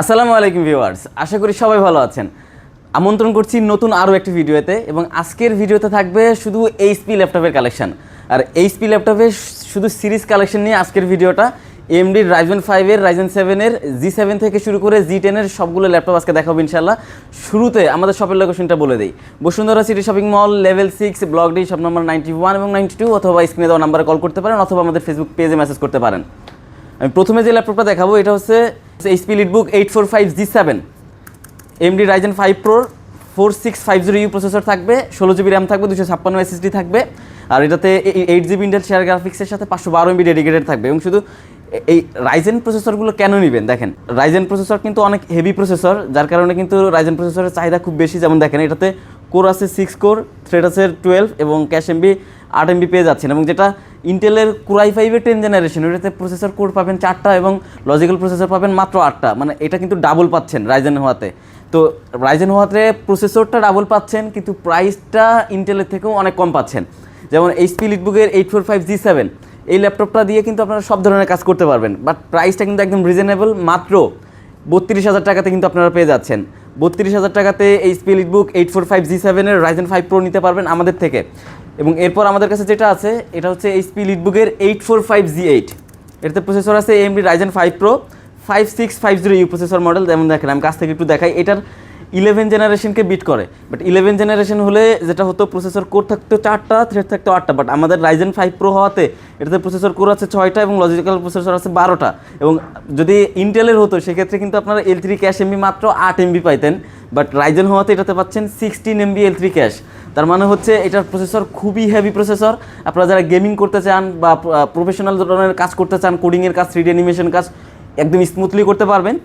আসসালামু আলাইকুম ভিউয়ার্স, আশা করি সবাই ভালো আছেন। আমন্ত্রণ করছি নতুন আরও একটি ভিডিওতে এবং আজকের ভিডিওতে থাকবে শুধু এইচপি ল্যাপটপের কালেকশন। আর এইচপি ল্যাপটপের শুধু সিরিজ কালেকশন নিয়ে আজকের ভিডিওটা, এমডি রাইজেন ফাইভের রাইজেন সেভেনের জি সেভেন থেকে শুরু করে জি টেনের সবগুলো ল্যাপটপ আজকে দেখাবো ইনশাল্লাহ শুরুতে আমাদের শপের লোকেশনটা বলে দিই। Bashundhara city shopping mall level six block D shop number ninety one এবং নাইনটি টু অথবা স্ক্রিনে দেওয়া নাম্বারে কল করতে পারেন অথবা আমাদের ফেসবুক পেজে মেসেজ করতে পারেন। আমি প্রথমে যে ল্যাপটপটা দেখাবো, এটা হচ্ছে HP EliteBook eight four five G seven AMD Ryzen five প্রোর four six five zero U processor থাকবে, ষোলো জিবি র্যাম থাকবে দুশো ছাপ্পান্ন এসএসডি থাকবে, আর এটাতে এইট জিবি ইন্টেল শেয়ার গ্রাফিক্সের সাথে পাঁচশো বারো এমবি ডেডিকেটেড থাকবে এবং শুধু এই রাইজেন প্রসেসরগুলো কেন নেবেন? দেখেন রাইজেন প্রসেসর কিন্তু অনেক হেভি প্রসেসর যার কারণে কিন্তু রাইজেন প্রসেসরের চাহিদা খুব বেশি, যেমন দেখেন এটাতে কোর আছে সিক্স কোর থ্রেড আছে টুয়েলভ এবং ক্যাশ এমবি আট এমবি পেয়ে যাচ্ছেন এবং যেটা ইন্টেলের কুরাই ফাইভের টেন জেনারেশন ওটাতে প্রসেসর কোর পাবেন চারটা এবং লজিক্যাল প্রসেসর পাবেন মাত্র আটটা। মানে এটা কিন্তু ডাবল পাচ্ছেন রাইজেন হওয়াতে। তো রাইজেন হওয়াতে প্রসেসরটা ডাবল পাচ্ছেন, কিন্তু প্রাইসটা ইন্টেলের থেকেও অনেক কম পাচ্ছেন। যেমন HP লিটবুকের eight four five G seven এই ল্যাপটপটা দিয়ে কিন্তু আপনারা সব ধরনের কাজ করতে পারবেন। বাট প্রাইসটা কিন্তু একদম রিজনেবল মাত্র বত্রিশ হাজার টাকাতে কিন্তু আপনারা পেয়ে যাচ্ছেন। বত্রিশ হাজার টাকাতে এই HP book eight four five G সেভেনের রাইজেন ফাইভ প্রো নিতে পারবেন আমাদের থেকে। এবং এরপর আমাদের কাছে যেটা আছে, এটা হচ্ছে এই এইচপি বুকের eight four five G eight এটাতে প্রসেসর আছে AMD Ryzen five pro five six five zero U processor model যেমন দেখেন, আমি কাছ থেকে একটু দেখাই। এটার ইলেভেন জেনারেশনকে বিট করে। বাট ইলেভেন জেনারেশন হলে যেটা হতো প্রসেসর কোর থাকতো চারটা থ্রেড থাকতো আটটা। বাট আমাদের রাইজেন ফাইভ প্রো হওয়াতে এটাতে প্রসেসর কোর আছে ছয়টা এবং লজিক্যাল প্রসেসর আছে বারোটা। এবং যদি ইন্টেলের হতো, সেক্ষেত্রে কিন্তু আপনারা এল থ্রি ক্যাশ এমবি মাত্র আট এমবি পাইতেন। বাট রাইজেন হওয়াতে এটাতে পাচ্ছেন sixteen MB L three cache তার মানে হচ্ছে এটার প্রসেসর খুবই হেভি প্রসেসর আপনারা যারা গেমিং করতে চান বা প্রফেশনাল ধরনের কাজ করতে চান কোডিংয়ের কাজ থ্রি অ্যানিমেশন কাজ, একদম স্মুথলি করতে পারবেন।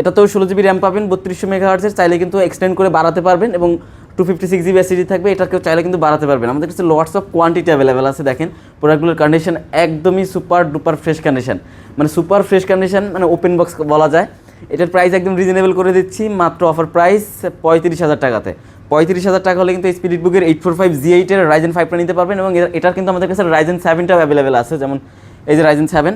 এটাতেও ষোলো জিবি র্যাম পাবেন, বত্রিশশো মেগাহার্জের চাইলে কিন্তু এক্সটেন্ড করে বাড়াতে পারবেন এবং two fifty six GB SSD থাকবে, এটাকেও চাইলে কিন্তু বাড়াতে পারবেন। আমাদের কাছে লোয়ার্স অফ কোয়ান্টিটি অ্যাভেলেবেল আছে, দেখেন। প্রোডাক্টগুলোর কন্ডিশন একদমই সুপার ডুপার ফ্রেশ কন্ডিশন মানে সুপার ফ্রেশ কন্ডিশন মানে ওপেন বক্স বলা যায়। এটার প্রাইস একদম রিজনেবল করে দিচ্ছি, মাত্র অফার প্রাইস পঁয়ত্রিশ হাজার টাকাতে। পঁয়ত্রিশ হাজার টাকা হলে কিন্তু এই স্পিরিট বুকের এইট ফোর ফাইভ জি এইটের রাইজেন ফাইভটা নিতে পারবেন এবং এটার কিন্তু আমাদের কাছে রাইজেন সেভেনটাও অ্যাভেলেবেল আছে, যেমন এই যে রাইজেন সেভেন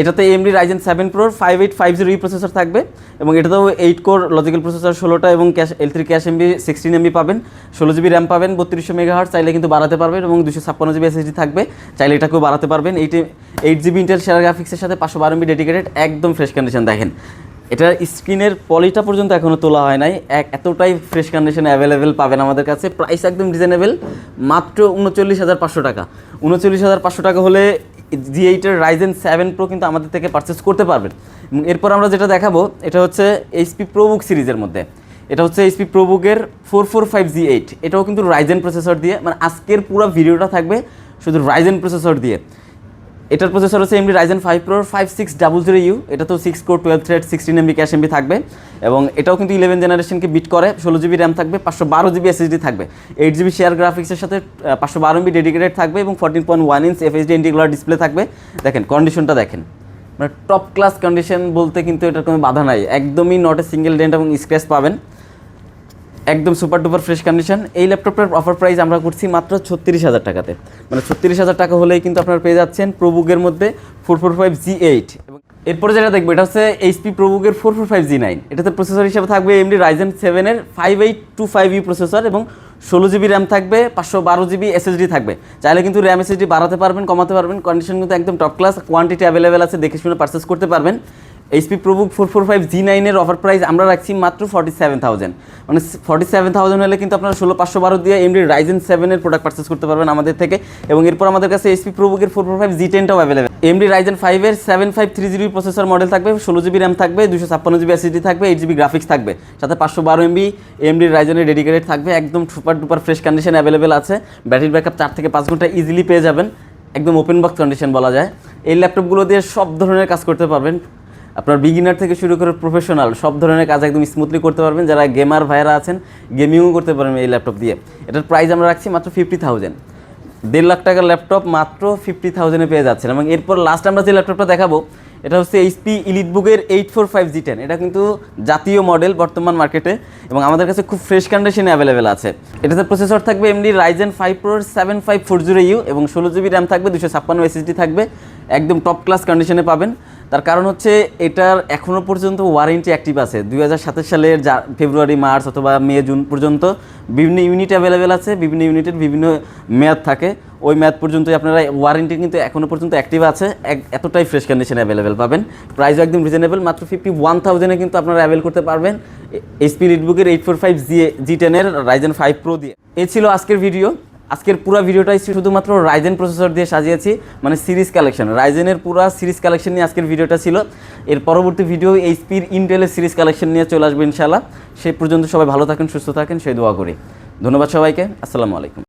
এটাতে AMD Ryzen seven প্রোর five eight five zero processor থাকবে এবং এটাতেও এইট কোর লজিক্যাল প্রসেসর ষোলোটা এবং cache L three cache MB sixteen MB পাবেন। ষোলো জিবি র্যাম পাবেন, বত্রিশশো মেগাহার্ট চাইলে কিন্তু বাড়াতে পারবেন এবং দুশো ছাপ্পান্ন জিবি এসএসডি থাকবে। চাইলে এটাকেও বাড়াতে পারবেন। Eight eight GB Intel share গ্রাফিক্সের সাথে পাঁচশো বারো এমবি ডেডিকেটেড একদম ফ্রেশ কন্ডিশন দেখেন। এটার স্ক্রিনের পলিটা পর্যন্ত এখনও তোলা হয় নাই। এক, এতটাই ফ্রেশ কন্ডিশনে অ্যাভেলেবেল পাবেন আমাদের কাছে। প্রাইস একদম রিজনেবল মাত্র উনচল্লিশ হাজার পাঁচশো টাকা। উনচল্লিশ হাজার পাঁচশো টাকা হলে জি এইটের রাইজেন সেভেন প্রো কিন্তু আমাদের থেকে পারচেস করতে পারবেন এরপর আমরা যেটা দেখাবো, এটা হচ্ছে এইচপি প্রোবুক সিরিজের মধ্যে। এটা হচ্ছে HP প্রোবুকের four four five G eight এটাও কিন্তু রাইজেন প্রসেসর দিয়ে মানে আজকের পুরো ভিডিওটা থাকবে শুধু রাইজেন প্রসেসর দিয়ে। এটার প্রসেসর হচ্ছে AMD Ryzen five প্রোর five six double zero U এটা তো six core twelve thread sixteen MB cache MB থাকবে। এবং এটাও কিন্তু ইলেভেন জেনারেশনকে বিট করে, ষোলো জিবি র্যাম থাকবে, পাঁচশো বারো জিবি এসএসডি থাকবে। এইট জিবি শেয়ার গ্রাফিক্সের সাথে পাঁচশো বারো এমবি ডেডিকেটেড থাকবে এবং fourteen point one inch FHD antiglare display থাকবে। দেখেন কন্ডিশনটা দেখেন। মানে টপ ক্লাস কন্ডিশন বলতে কিন্তু এটার কোনো বাধা নাই। একদমই নট এ সিঙ্গেল ডেন্ট এবং স্ক্র্যাচ পাবেন। একদম সুপার ডুপার ফ্রেশ কন্ডিশন এই ল্যাপটপের অফার প্রাইস আমরা করছি মাত্র ছত্রিশ হাজার টাকাতে। মানে ছত্রিশ হাজার টাকা হলেই কিন্তু আপনারা পেয়ে যাচ্ছেন প্রবুকের মধ্যে four four five G eight এবং এরপরে যেটা দেখব, এটা হচ্ছে HP প্রবুকের four four five G nine এটাতে প্রসেসর হিসেবে থাকবে এমডি রাইজেন সেভেনের five eight two five U processor এবং ষোলো জিবি র্যাম থাকবে, পাঁচশো বারো জিবি এসএসডি থাকবে। চাইলে কিন্তু র্যাম এসএসডি বাড়াতে পারবেন, কমাতে পারবেন কন্ডিশন কিন্তু একদম টপ ক্লাস কোয়ান্টিটি অ্যাভেলেবেল আছে, দেখে শুনে পারচেস করতে পারবেন। HP ProBook four four five G নাইনের অফার প্রাইস আমরা রাখছি মাত্র ফর্টি সেভেন থাউজেন্ড মানে ফর্টি সেভেন থাউজেন্ড হলে কিন্তু আপনারা ষোলো পাঁচশো বারো দিয়ে এমডি রাইজেন সেভেনের প্রোডাক্ট পারচেস করতে পারবেন আমাদের থেকে। এবং এরপর আমাদের কাছে এইচপি প্রবুকের ফোর ফোর ফাইভ জি টেনটাও অ্যাভেলেবেল এমডি রাইজেন ফাইভের seven five three GB processor model থাকবে, ষোলো জিবি র্যাম থাকবে, দুশো ছাপ্পান্ন জিবি এসিডি থাকবে এইট জিবি গ্রাফিক্স থাকবে। সাথে পাঁচশো বারো এমবি এমডি রাইজেনের ডেডিকেটেড থাকবে, একদম super duper fresh condition available আছে। ব্যাটারি ব্যাকআপ চার থেকে পাঁচ ঘণ্টা ইজিলি পেয়ে যাবেন। একদম ওপেন বক্স কন্ডিশন বলা যায়। এই ল্যাপটপগুলো দিয়ে সব ধরনের কাজ করতে পারবেন। আপনার বিগিনার থেকে শুরু করে প্রফেশনাল সব ধরনের কাজ একদম স্মুথলি করতে পারবেন। যারা গেমার ভাইরা আছেন গেমিংও করতে পারবেন এই ল্যাপটপ দিয়ে। এটার প্রাইস আমরা রাখছি মাত্র ফিফটি থাউজেন্ড দেড় লাখ টাকার ল্যাপটপ মাত্র ফিফটি থাউজেন্ডে পেয়ে যাচ্ছেন। এবং এরপর লাস্ট আমরা যে ল্যাপটপটা দেখাবো, এটা হচ্ছে এইচপি ইলিট বুকের eight four five G ten এটা কিন্তু জাতীয় মডেল বর্তমান মার্কেটে এবং আমাদের কাছে খুব ফ্রেশ কন্ডিশনে অ্যাভেলেবেল আছে। এটাতে প্রসেসর থাকবে AMD Ryzen five প্রোর seven five four zero U এবং ষোলো জিবি র্যাম থাকবে দুশো ছাপ্পান্ন এসএসডি থাকবে। একদম টপ ক্লাস কন্ডিশনে পাবেন। তার কারণ হচ্ছে এটার এখনও পর্যন্ত ওয়ারেন্টি অ্যাক্টিভ আছে। দুই সালের যা ফেব্রুয়ারি মার্চ অথবা মে জুন পর্যন্ত বিভিন্ন ইউনিট অ্যাভেলেবেল আছে, বিভিন্ন ইউনিটের বিভিন্ন মেয়াদ থাকে। ওই মেয়াদ পর্যন্তই আপনারা ওয়ারেন্টি কিন্তু এখনও পর্যন্ত অ্যাক্টিভ আছে। এতটাই ফ্রেশ কন্ডিশনে অ্যাভেলেবেল পাবেন। প্রাইসও একদম রিজনেবল মাত্র ফিফটি ওয়ান থাউজেন্ডে কিন্তু আপনারা অ্যাভেল করতে পারবেন। HP লিটবুকের eight four five G G টেনের রাইজেন ফাইভ প্রো দিয়ে। এ ছিল আজকের ভিডিও আজকের পুরো ভিডিওটাই শুধুমাত্র রাইজেন প্রসেসর দিয়ে সাজিয়েছি মানে সিরিজ কালেকশন রাইজেনের পুরো সিরিজ কালেকশন নিয়ে আজকের ভিডিওটা ছিল। এর পরবর্তী ভিডিও এইচপির ইন্টেলের সিরিজ কালেকশন নিয়ে চলে আসবে ইনশাল্লাহ সেই পর্যন্ত সবাই ভালো থাকেন, সুস্থ থাকেন, সেই দোয়া করি। ধন্যবাদ সবাইকে। আসসালামু আলাইকুম।